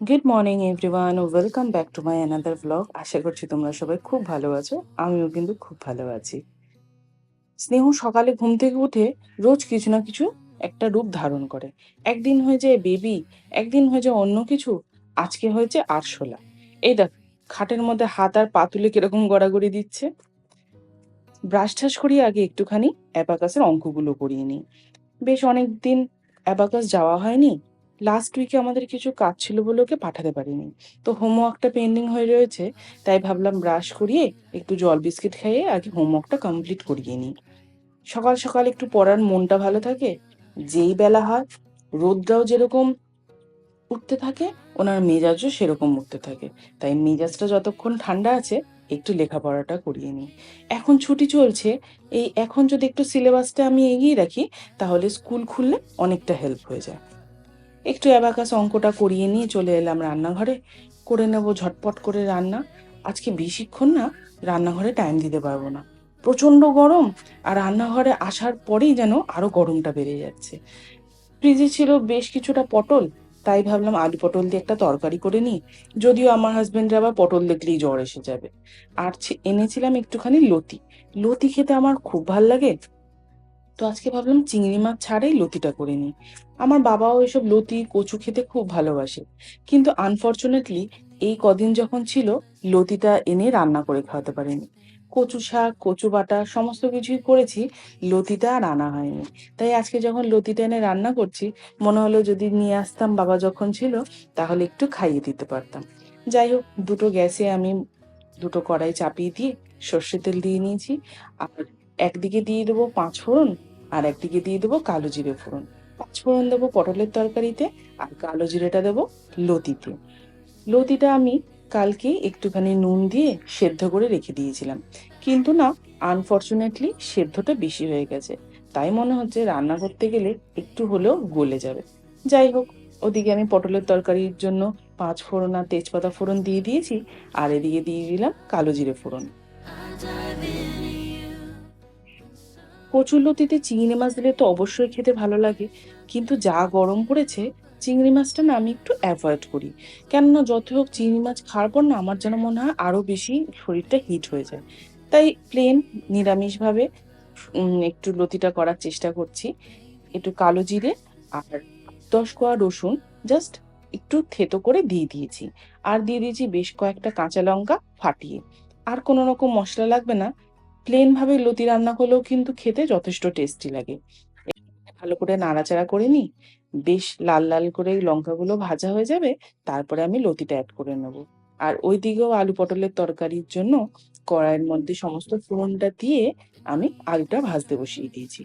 Good morning everyone welcome back to my another blog আশা করছি তোমরা সবাই খুব ভালো আছো, আমিও কিন্তু খুব ভালো আছি। স্নেহ সকালে ঘুম থেকে উঠে রোজ কিছু না কিছু একটা রূপ ধারণ করে। একদিন হয়ে যায় বেবি, একদিন হয়ে যায় অন্য কিছু, আজকে হয়েছে আরশোলা। এই দেখ, খাটের মধ্যে হাত আর পা তুলে কীরকম গড়াগড়ি দিচ্ছে। ব্রাশ ঠাস করিয়ে আগে একটুখানি অ্যাবাকাসের অঙ্কগুলো করিয়ে নিই। বেশ অনেক দিন অ্যাবাকাস যাওয়া হয়নি লাস্ট উইকে আমাদের কিছু কাজ ছিল বলে ওকে পাঠাতে পারিনি। তো হোমওয়ার্কটা পেন্ডিং হয়ে রয়েছে, তাই ভাবলাম ব্রাশ করিয়ে একটু জল বিস্কিট খাইয়ে আগে হোমওয়ার্কটা কমপ্লিট করিয়ে নিই। সকাল সকাল একটু পড়ার মনটা ভালো থাকে, যেই বেলা হয়, রোদটাও যেরকম উঠতে থাকে, ওনার মেজাজও সেরকম উঠতে থাকে। তাই মেজাজটা যতক্ষণ ঠান্ডা আছে, একটু লেখাপড়াটা করিয়ে নিই। এখন ছুটি চলছে, এই এখন যদি একটু সিলেবাসটা আমি এগিয়ে রাখি, তাহলে স্কুল খুললে অনেকটা হেল্প হয়ে যায়। একটু অ্যাবাকাস অঙ্কটা করিয়ে নিয়ে চলে এলাম রান্নাঘরে। করে নেব ঝটপট করে রান্না। আজকে বেশিক্ষণ না, রান্নাঘরে টাইম দিতে পারব না। প্রচণ্ড গরম আর রান্নাঘরে আসার পরেই যেন আরও গরমটা বেড়ে যাচ্ছে। ফ্রিজে ছিল বেশ কিছুটা পটল, তাই ভাবলাম আলু পটল দিয়ে একটা তরকারি করে নিই। যদিও আমার হাজবেন্ডের আবার পটল দেখলেই জ্বর এসে যাবে। আর এনেছিলাম একটুখানি লতি। লতি খেতে আমার খুব ভালো লাগে। তো আজকে ভাবলাম চিংড়ি মাছ ছাড়াই লতিটা করে নিই। আমার বাবাও এসব লতি, কচু খেতে খুব ভালোবাসে। কিন্তু আনফর্চুনেটলি এই কদিন যখন ছিল, লতিটা এনে রান্না করে খাওয়াতে পারিনি। কচু শাক, কচু বাটা সমস্ত কিছুই করেছি, লতিটা আর আনা হয়নি। তাই আজকে যখন লতিটা এনে রান্না করছি, মনে হলো যদি নিয়ে আসতাম বাবা যখন ছিল, তাহলে একটু খাইয়ে দিতে পারতাম। যাই হোক, দুটো গ্যাসে আমি দুটো কড়াই চাপিয়ে দিয়ে সর্ষে তেল দিয়ে নিয়েছি। আর একদিকে দিয়ে দেবো পাঁচ ফোড়ন আর একদিকে দিয়ে দেবো কালো জিরে ফোড়ন। পাঁচ ফোড়ন দেবো পটলের তরকারিতে আর কালো জিরেটা দেবো লতিতে। লতিটা আমি কালকে একটুখানি নুন দিয়ে সেদ্ধ করে রেখে দিয়েছিলাম। কিন্তু না আনফর্চুনেটলি সেদ্ধটা বেশি হয়ে গেছে। তাই মনে হচ্ছে রান্না করতে গেলে একটু হলেও গলে যাবে। যাই হোক, ওদিকে আমি পটলের তরকারির জন্য পাঁচ ফোড়ন আর তেজপাতা ফোড়ন দিয়ে দিয়েছি। আর এদিকে দিয়ে দিলাম কালো জিরে ফোড়ন। কচুরলতিতে চিংড়ি মাছ দিলে তো অবশ্যই খেতে ভালো লাগে। কিন্তু যা গরম পড়েছে, চিংড়ি মাছটা না আমি একটু অ্যাভয়েড করি। কেননা যত হোক চিংড়ি মাছ খাওয়ার পর না, আমার যেন মনে হয় আরও বেশি শরীরটা হিট হয়ে যায়। তাই প্লেন নিরামিষভাবে একটু লতিটা করার চেষ্টা করছি। একটু কালো জিরে আর দশ কোয়া রসুন জাস্ট একটু থেতো করে দিয়ে দিয়েছি। আর দিয়ে দিয়েছি বেশ কয়েকটা কাঁচা লঙ্কা ফাটিয়ে। আর কোনো রকম মশলা লাগবে না। প্লেন ভাবে লতি রান্না করলেও কিন্তু খেতে যথেষ্ট টেস্টি লাগে। ভালো করে নাড়াচাড়া করে নিই, বেশ লাল লাল করে লঙ্কাগুলো ভাজা হয়ে যাবে, তারপরে আমি লতিটা অ্যাড করে নেব। আর ওই দিকেও আলু পটলের তরকারির জন্য কড়াইয়ের মধ্যে সমস্ত ফোড়নটা দিয়ে আমি আলুটা ভাজতে বসিয়ে দিয়েছি।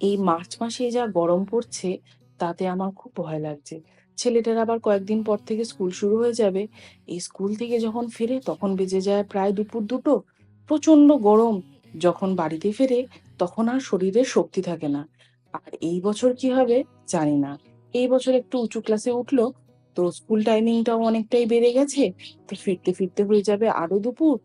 এই মার্চ মাসে যা গরম পড়ছে, তাতে আমার খুব ভয় লাগছে। ছেলেটার আবার কয়েকদিন পর থেকে স্কুল শুরু হয়ে যাবে। এই স্কুল থেকে যখন ফিরে তখন বেজে যায় প্রায় দুপুর দুটো। প্রচণ্ড গরম। যখন বাড়িতে ফেরে তখন আর শরীরে শক্তি থাকে না। আর এই বছর কি হবে জানি না। এই বছর একটু উঁচু ক্লাসে উঠল তো স্কুল টাইমিংটাও অনেকটাই বেড়ে গেছে। তো ফিরতে ফিরতে হয়ে যাবে আরও দুপুর।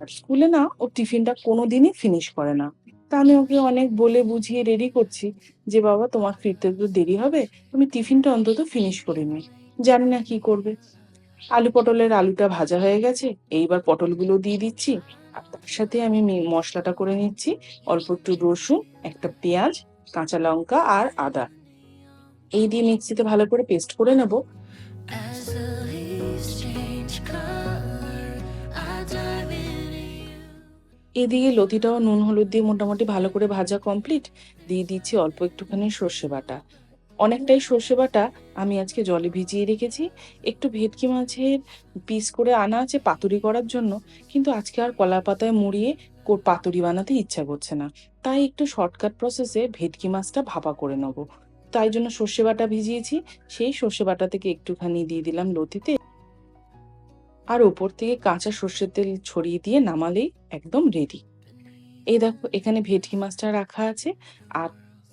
আর স্কুলে না ও টিফিনটা কোনোদিনই ফিনিশ করে না। তা আমি ওকে অনেক বলে বুঝিয়ে রেডি করছি যে, বাবা, তোমার ফিরতে তো দেরি হবে। তুমি টিফিনটা অন্তত ফিনিশ করে নি জানি না কি করবে। আলু পটলের আলুটা ভাজা হয়ে গেছে। এইবার পটলগুলো দিয়ে দিচ্ছি। আর তার সাথে আমি মশলাটা করে নিচ্ছি। অল্প একটু রসুন, একটা পেঁয়াজ, কাঁচা লঙ্কা আর আদা। এই দিয়ে মিক্সিতে ভালো করে পেস্ট করে নেব। এদিকে লতিটাও নুন, হলুদ দিয়ে মোটামুটি ভালো করে ভাজা কমপ্লিট দিয়ে দিচ্ছি অল্প একটুখানি সর্ষে বাটা। অনেকটাই সর্ষে বাটা আমি আজকে জলে ভিজিয়ে রেখেছি। একটু ভেটকি মাছের পিস করে আনা আছে পাতুরি করার জন্য, কিন্তু আজকে আর কলা পাতায় মুড়িয়ে পাতুরি বানাতে ইচ্ছা করছে না। তাই একটু শর্টকাট প্রসেসে ভেটকি মাছটা ভাপা করে নেব। তাই জন্য সর্ষে বাটা ভিজিয়েছি। সেই সর্ষে বাটা থেকে একটুখানি দিয়ে দিলাম লতিতে। আর ওপর থেকে কাঁচা সর্ষের তেল ছড়িয়ে দিয়ে নামালেই একদম রেডি এই দেখো, এখানে ভেটকি মাছটা রাখা আছে। আর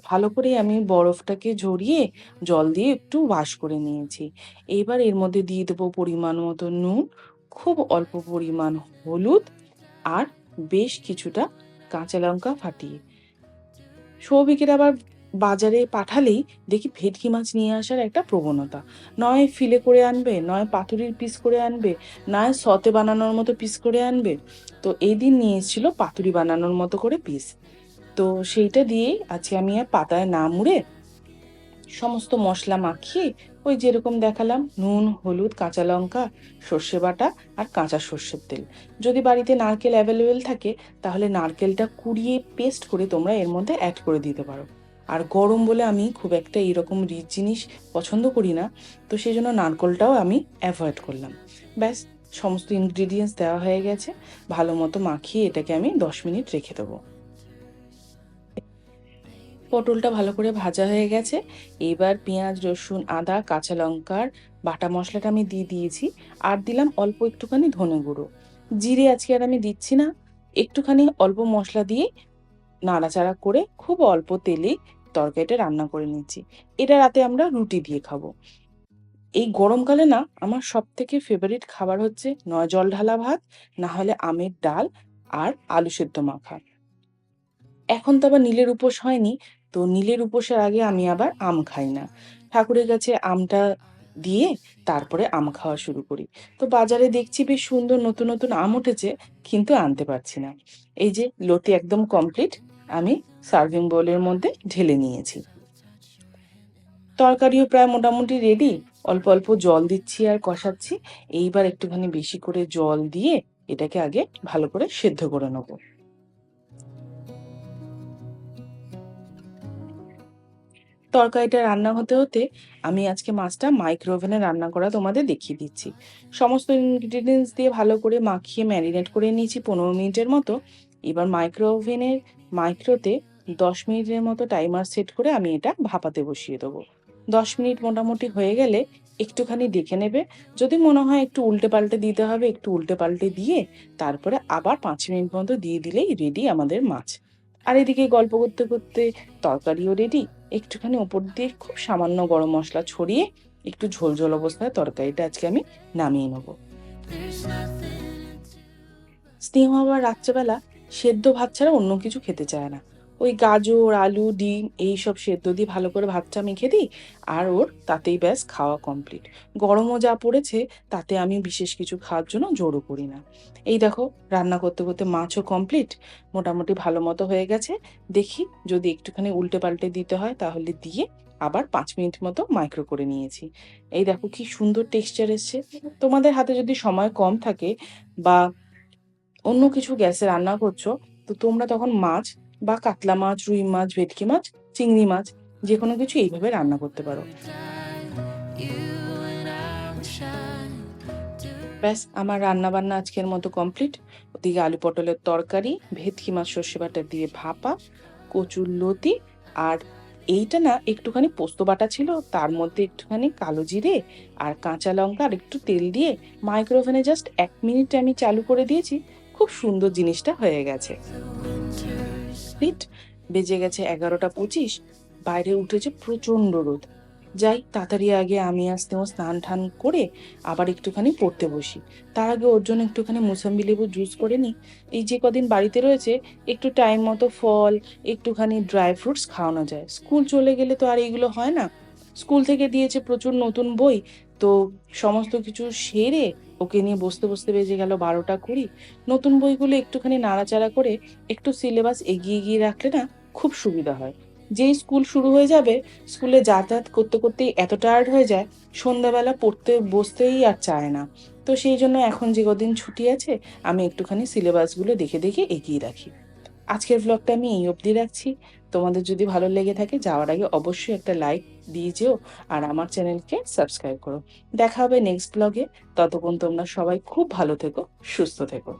ভালো করে আমি বরফটাকে ঝরিয়ে জল দিয়ে একটু ওয়াশ করে নিয়েছি। এবার এর মধ্যে দিয়ে দেবো পরিমাণ মতো নুন, খুব অল্প পরিমাণ হলুদ আর বেশ কিছুটা কাঁচা লঙ্কা ফাটিয়ে। সৌভিকের আবার বাজারে পাঠালেই দেখি ভেটকি মাছ নিয়ে আসার একটা প্রবণতা। নয় ফিলে করে আনবে, নয় পাতুরির পিস করে আনবে, নয় সতে বানানোর মতো পিস করে আনবে। তো এই দিন নিয়ে এসেছিল পাতুরি বানানোর মতো করে পিস তো সেইটা দিয়েই আজকে আমি আর পাতায় না মুড়ে সমস্ত মশলা মাখিয়ে ওই যেরকম দেখালাম, নুন, হলুদ, কাঁচা লঙ্কা, সর্ষে বাটা আর কাঁচা সর্ষের তেল। যদি বাড়িতে নারকেল অ্যাভেলেবেল থাকে, তাহলে নারকেলটা কুড়িয়ে পেস্ট করে তোমরা এর মধ্যে অ্যাড করে দিতে পারো। আর গরম বলে আমি খুব একটা এইরকম রিচ জিনিস পছন্দ করি না। তো সেই জন্য নারকেলটাও আমি অ্যাভয়েড করলাম। ব্যাস, সমস্ত ইনগ্রিডিয়েন্টস দেওয়া হয়ে গেছে। ভালো মতো মাখিয়ে এটাকে আমি দশ মিনিট রেখে দেবো। পটলটা ভালো করে ভাজা হয়ে গেছে। এবার পেঁয়াজ, রসুন, আদা, কাঁচা লঙ্কার বাটা মশলাটা আমি দিয়ে দিয়েছি। আর দিলাম অল্প একটুখানি ধনে গুঁড়ো। জিরে আজকে আর আমি দিচ্ছি না। একটুখানি অল্প মশলা দিয়ে নাড়াচাড়া করে খুব অল্প তেলে তরকারিটা রান্না করে নিচ্ছি। এটা রাতে আমরা রুটি দিয়ে খাব। এই গরমকালে না, আমার সব থেকে ফেভারিট খাবার হচ্ছে নয় জল ঢালা ভাত, না হলে আমের ডাল আর আলু সেদ্ধ মাখা। এখন তো আবার নীলের উপোস হয়নি, তো নীলের উপোসের আগে আমি আবার আম খাই না। ঠাকুরের কাছে আমটা দিয়ে তারপরে আম খাওয়া শুরু করি। তো বাজারে দেখছি বেশ সুন্দর নতুন নতুন আম উঠেছে, কিন্তু আনতে পারছি না। এই যে, লতি একদম কমপ্লিট আমি সার্ভিং বোলের মধ্যে ঢেলে নিয়েছি। তরকারিও প্রায় মোটামুটি রেডি অল্প অল্প জল দিচ্ছি আর কষাচ্ছি। এইবার একটুখানি বেশি করে জল দিয়ে এটাকে আগে ভালো করে সেদ্ধ করে নেব। তরকারিটা রান্না হতে হতে আমি আজকে মাছটা মাইক্রো ওভেনে রান্না করা তোমাদের দেখিয়ে দিচ্ছি। সমস্ত ইনগ্রিডিয়েন্টস দিয়ে ভালো করে মাখিয়ে ম্যারিনেট করে নিয়েছি পনেরো মিনিটের মতো। এবার মাইক্রো ওভেনের মাইক্রোতে দশ মিনিটের মতো টাইমার সেট করে আমি এটা ভাপাতে বসিয়ে দেবো। দশ মিনিট মোটামুটি হয়ে গেলে একটুখানি দেখে নেবে। যদি মনে হয় একটু উল্টে পাল্টে দিতে হবে, একটু উল্টে পাল্টে দিয়ে তারপরে আবার পাঁচ মিনিট মতো দিয়ে দিলেই রেডি আমাদের মাছ। আর এদিকে গল্প করতে করতে তরকারিও রেডি একটুখানি ওপর দিয়ে খুব সামান্য গরম মশলা ছড়িয়ে একটু ঝোল ঝোল অবস্থায় তরকারিটা আজকে আমি নামিয়ে নেব। স্নেহ আবার রাত্রেবেলা সেদ্ধ ভাত ছাড়া অন্য কিছু খেতে চায় না। ওই গাজর, আলু, ডিম এই সব সেদ্ধ দিয়ে ভালো করে ভাতটা মেখে দিই আর ওর তাতেই ব্যাস খাওয়া কমপ্লিট গরমও যা পড়েছে তাতে আমি বিশেষ কিছু খাওয়ার জন্য জোরও করি না। এই দেখো, রান্না করতে করতে মাছও কমপ্লিট মোটামুটি ভালো মতো হয়ে গেছে। দেখি যদি একটুখানি উল্টে পাল্টে দিতে হয় তাহলে দিয়ে আবার পাঁচ মিনিট মতো মাইক্রো করে নিয়েছি। এই দেখো কি সুন্দর টেক্সচার এসছে। তোমাদের হাতে যদি সময় কম থাকে বা অন্য কিছু গ্যাসে রান্না করছ, তো তোমরা তখন মাছ বা কাতলা মাছ, রুই মাছ, ভেটকি মাছ, চিংড়ি মাছ যে কোনো কিছু এইভাবে রান্না করতে পারো. ব্যাস, আমার রান্না বান্না আজকের মতো কমপ্লিট ওদিকে আলু পটলের তরকারি, ভেটকি মাছ, সর্ষে বাটা দিয়ে ভাপা, কচুর লতি, আর এইটা না একটুখানি পোস্ত বাটা ছিল, তার মধ্যে একটুখানি কালো জিরে আর কাঁচা লঙ্কা আর একটু তেল দিয়ে মাইক্রোওভেনে জাস্ট এক মিনিট আমি চালু করে দিয়েছি খুব সুন্দর জিনিসটা হয়ে গেছে। হিট বেজে গেছে এগারোটা পঁচিশ, বাইরে উঠেছে প্রচণ্ড রোদ। যাই, তাড়াতাড়ি আগে আমি আসতে ও স্নান টান করে আবার একটুখানি পড়তে বসি। তার আগে ওর জন্য একটুখানি মুসাম্বি লেবু জুস করে নিই। এই যে কদিন বাড়িতে রয়েছে, একটু টাইম মতো ফল, একটুখানি ড্রাই ফ্রুটস খাওয়ানো যায়। স্কুল চলে গেলে তো আর এইগুলো হয় না। স্কুল থেকে দিয়েছে প্রচুর নতুন বই, তো সমস্ত কিছু সেরে ওকে নিয়ে বসতে বসতে বেজে গেল বারোটা কুড়ি। নতুন বইগুলো একটুখানি নাড়াচাড়া করে একটু সিলেবাস এগিয়ে গিয়ে রাখলে না খুব সুবিধা হয়। যেই স্কুল শুরু হয়ে যাবে, স্কুলে যাতায়াত করতে করতেই এত টায়ার্ড হয়ে যায়, সন্ধ্যাবেলা পড়তে বসতেই আর চায় না। তো সেই জন্য এখন যে কদিন ছুটি আছে, আমি একটুখানি সিলেবাসগুলো দেখে দেখে এগিয়ে রাখি। আজকের ব্লগটা আমি এই অবধি রাখছি। তোমাদের যদি ভালো লেগে থাকে, যাওয়ার আগে অবশ্যই একটা লাইক দিয়ে যেও আর আমার চ্যানেলকে সাবস্ক্রাইব করো। দেখা হবে নেক্সট ব্লগে ততক্ষণ তোমরা সবাই খুব ভালো থেকো, সুস্থ থেকো।